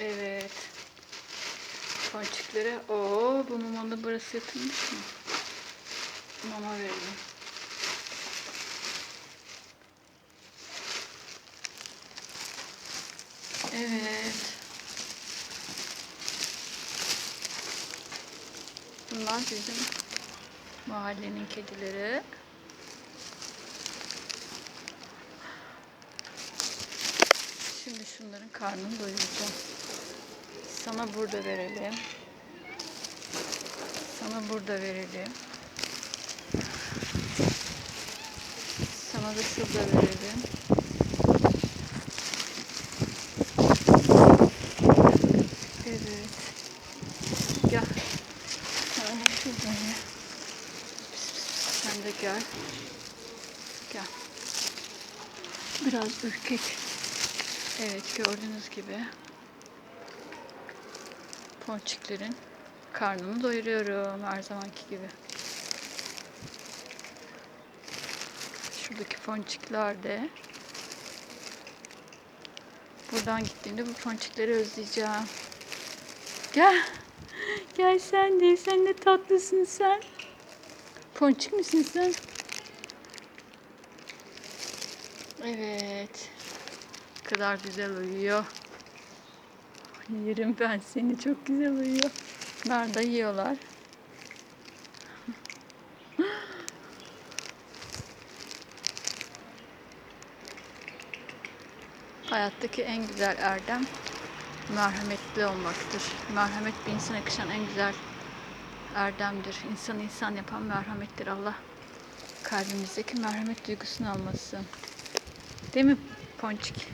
Evet. Ponçiklere. Oo, bu mamalı burası yatılmış mı? Mama verelim. Evet. Bunlar bizim mahallenin kedileri. Şimdi şunların karnını doyuracağım. Sana burada verelim. Sana burada verelim. Sana da şurada verelim. Evet. Gel. Sen de gel. Gel. Biraz ürkek. Evet gördüğünüz gibi ponçiklerin karnını doyuruyorum her zamanki gibi. Şuradaki ponçikler de buradan gittiğimde bu ponçikleri özleyeceğim. Gel. Gel sen de. Sen de tatlısın sen. Ponçik misin sen? Evet. Ne kadar güzel uyuyor. Yerim ben seni. Çok güzel uyuyor. Bunlar yiyorlar. Hayattaki en güzel erdem merhametli olmaktır. Merhamet bir insana yakışan en güzel erdemdir. İnsanı insan yapan merhamettir. Allah kalbimizdeki merhamet duygusunu almasın. Değil mi Ponçik?